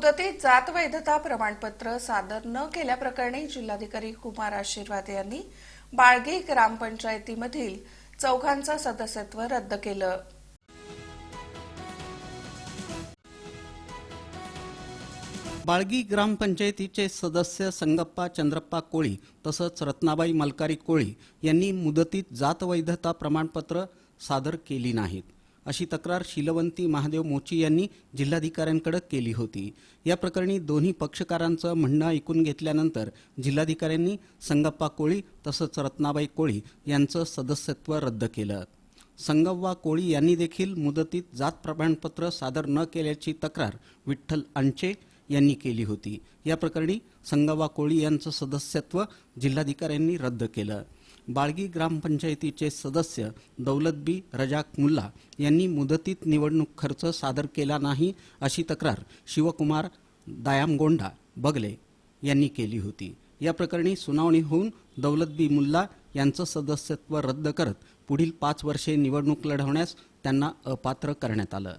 मुदतीत जात वैधता प्रमाणपत्र सादर न केल्याप्रकरणी जिल्हाधिकारी कुमार आशीर्वाद यांनी बाळगी ग्रामपंचायतीमधील चौघांचं सदस्यत्व रद्द केलं. बाळगी ग्रामपंचायतीचे सदस्य संगप्पा चंद्रप्पा कोळी तसंच रत्नाबाई मलकारी कोळी यांनी मुदतीत जात वैधता प्रमाणपत्र सादर केली नाहीत. अशी तक्रार शीलवंती महादेव मोची यांनी जिल्हाधिकाऱ्यांकडे केली होती. या प्रकरणी दोन्ही पक्षकारांचं म्हणणं ऐकून घेतल्यानंतर जिल्हाधिकाऱ्यांनी संगप्पा कोळी तसंच रत्नाबाई कोळी यांचं सदस्यत्व रद्द केलं. संगव्वा कोळी यांनी देखील मुदतीत जात प्रमाणपत्र सादर न केल्याची तक्रार विठ्ठल अंचे यांनी केली होती. या प्रकरणी संगव्वा कोळी यांचं सदस्यत्व जिल्हाधिकाऱ्यांनी रद्द केलं. बाळगी ग्रामपंचायतीचे सदस्य दौलतबी रजाक मुल्ला यांनी मुदतीत निवडणूक खर्च सादर केला नाही अशी तक्रार शिवकुमार दायामगोंडा बगले यांनी केली होती. या प्रकरणी सुनावणी होऊन दौलतबी मुल्ला यांचं सदस्यत्व रद्द करत पुढील पाच वर्षे निवडणूक लढवण्यास त्यांना अपात्र करण्यात आलं.